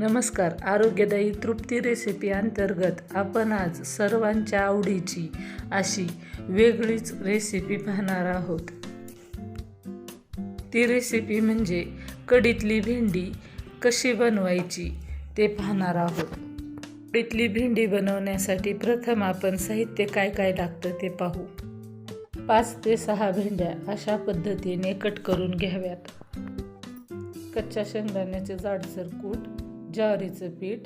नमस्कार. आरोग्यदायी तृप्ती रेसिपी अंतर्गत आपण आज सर्वांच्या आवडीची अशी वेगळीच रेसिपी पाहणार आहोत. ती रेसिपी म्हणजे कडीतली भेंडी कशी बनवायची ते पाहणार आहोत. कडीतली भेंडी बनवण्यासाठी प्रथम आपण साहित्य काय काय लागतं ते पाहू. पाच ते सहा भेंड्या अशा पद्धतीने कट करून घ्याव्यात. कच्च्या शेंगदाण्याचे जाडसर कूट ज्वारीचं पीठ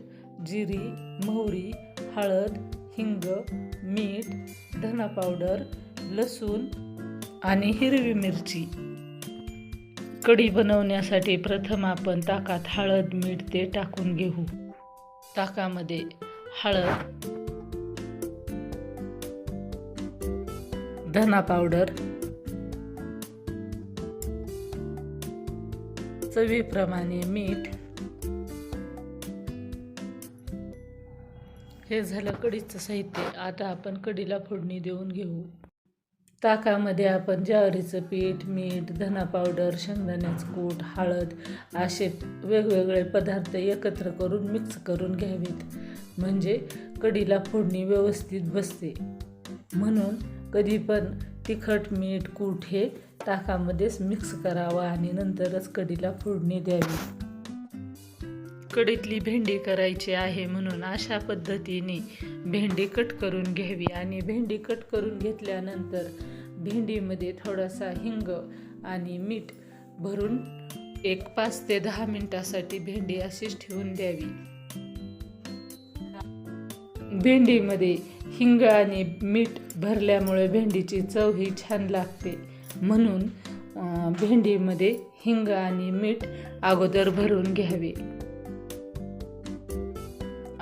जिरी मोहरी हळद हिंग मीठ धना पावडर लसूण आणि हिरवी मिरची. कढी बनवण्यासाठी प्रथम आपण ताकात हळद मीठ ते टाकून घेऊ. ताकामध्ये हळद धना पावडर चवीप्रमाणे मीठ हे झालं कढीचं साहित्य. आता आपण कढीला फोडणी देऊन घेऊ. ताकामध्ये आपण ज्वारीचं पीठ मीठ धना पावडर शेंगदाण्याचं कूट हळद असे वेगवेगळे पदार्थ एकत्र करून मिक्स करून घ्यावेत. म्हणजे कढीला फोडणी व्यवस्थित बसते. म्हणून कधी पण तिखट मीठ कूट हे ताकामध्येच मिक्स करावं आणि नंतरच कढीला फोडणी द्यावी. कडीतली भेंडी करायची आहे म्हणून अशा पद्धतीने भेंडी कट करून घ्यावी. आणि भेंडी कट करून घेतल्यानंतर भेंडीमध्ये थोडासा हिंग आणि मीठ भरून एक पाच ते दहा मिनिटासाठी भेंडी अशीच ठेवून द्यावी. भेंडीमध्ये हिंग आणि मीठ भरल्यामुळे भेंडीची चव ही छान लागते. म्हणून भेंडीमध्ये हिंग आणि मीठ अगोदर भरून घ्यावे.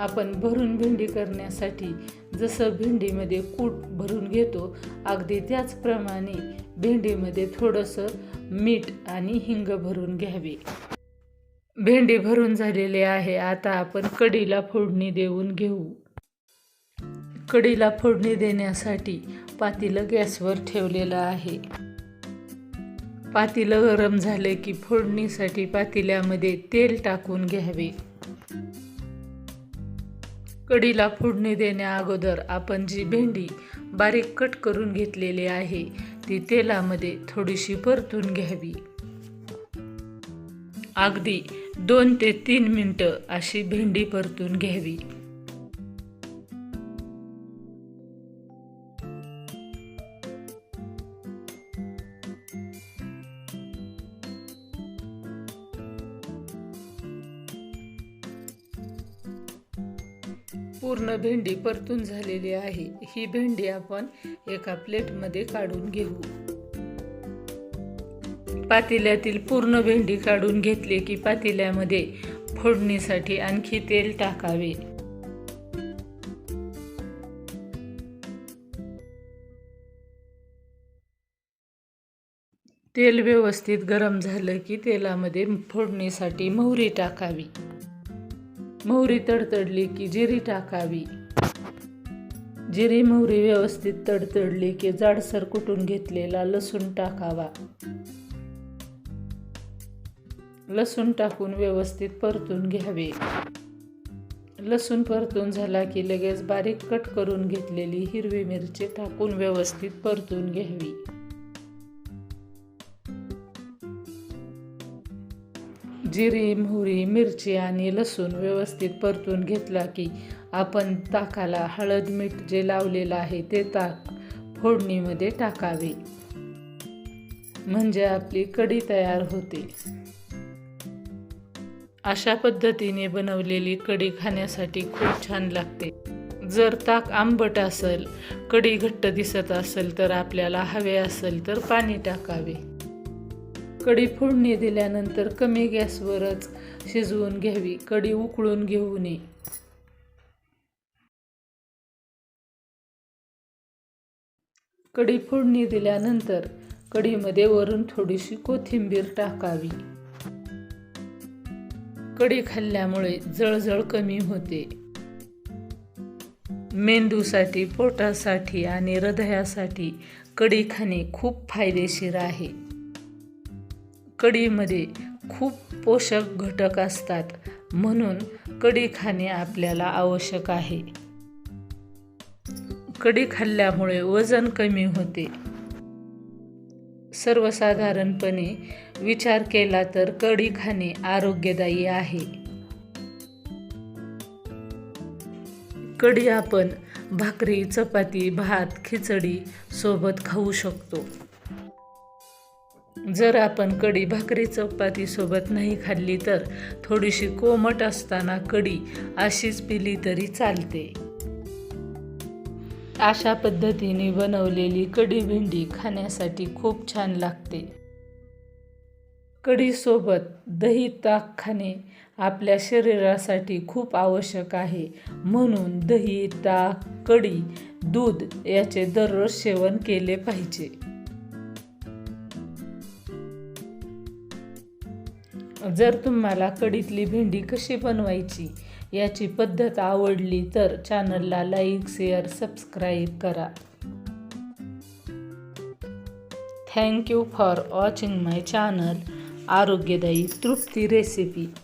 आपण भरून भेंडी करण्यासाठी जसं भेंडीमध्ये कूट भरून घेतो अगदी त्याचप्रमाणे भेंडीमध्ये थोडंसं मीठ आणि हिंग भरून घ्यावे. भेंडी भरून झालेली आहे आता आपण कडीला फोडणी देऊन घेऊ. कडीला फोडणी देण्यासाठी पातीलं गॅसवर ठेवलेलं आहे. पातीलं गरम झालं की फोडणीसाठी पातिल्यामध्ये तेल टाकून घ्यावे. कढीला फोडणी देण्या अगोदर आपण जी भेंडी बारीक कट करून घेतलेली आहे ती तेलामध्ये थोडीशी परतून घ्यावी. अगदी दोन ते तीन मिनटं अशी भेंडी परतून घ्यावी. पूर्ण भेंडी परतून झालेली आहे. ही भेंडी आपण एका प्लेटमध्ये काढून घेऊ. पातेल्यातील पूर्ण भेंडी काढून घेतली की पातेल्यामध्ये फोडणीसाठी आणखी तेल टाकावे. तेल व्यवस्थित गरम झालं की तेलामध्ये फोडणीसाठी मोहरी टाकावी. मोहरी तडतडली की जिरी टाकावी. जिरी मोहरी व्यवस्थित तडतडली की जाडसर कुटून घेतलेला लसूण टाकावा. लसूण टाकून व्यवस्थित परतून घ्यावे. लसूण परतून झाला की लगेच बारीक कट करून घेतलेली हिरवी मिरची टाकून व्यवस्थित परतून घ्यावी. जिरी मोहरी मिरची आणि लसूण व्यवस्थित परतून घेतला की आपण ताकाला हळद मीठ जे लावलेलं आहे ते ताक फोडणीमध्ये टाकावे. म्हणजे आपली कढी तयार होते. अशा पद्धतीने बनवलेली कढी खाण्यासाठी खूप छान लागते. जर ताक आंबट असेल कढी घट्ट दिसत असेल तर आपल्याला हवे असेल तर पाणी टाकावे. कढी फोडणी दिल्यानंतर कमी गॅसवरच शिजवून घ्यावी कढी उकळून घेऊ नये. कढी फोडणी दिल्यानंतर कढीमध्ये वरून थोडीशी कोथिंबीर टाकावी. कढी खाल्ल्यामुळे जळजळ कमी होते. मेंदूसाठी पोटासाठी आणि हृदयासाठी कढी खाणे खूप फायदेशीर आहे. कढीमध्ये खूप पोषक घटक असतात. म्हणून कढी खाणे आपल्याला आवश्यक आहे. कढी खाल्ल्यामुळे वजन कमी होते. सर्वसाधारणपणे विचार केला तर कढी खाणे आरोग्यदायी आहे. कढी आपण भाकरी चपाती भात खिचडी सोबत खाऊ शकतो. जर आपण कढी भाकरी चपातीसोबत नाही खाल्ली तर थोडीशी कोमट असताना कढी अशीच पिली तरी चालते. अशा पद्धतीने बनवलेली कढी भेंडी खाण्यासाठी खूप छान लागते. कढीसोबत दही ताक खाणे आपल्या शरीरासाठी खूप आवश्यक आहे. म्हणून दही ताक कढी दूध याचे दररोज सेवन केले पाहिजे. जर तुम्हाला कढीतली भेंडी कशी बनवायची याची पद्धत आवडली तर चॅनलला लाईक शेअर सबस्क्राईब करा. Thank you for watching my channel आरोग्यदायी तृप्ती रेसिपी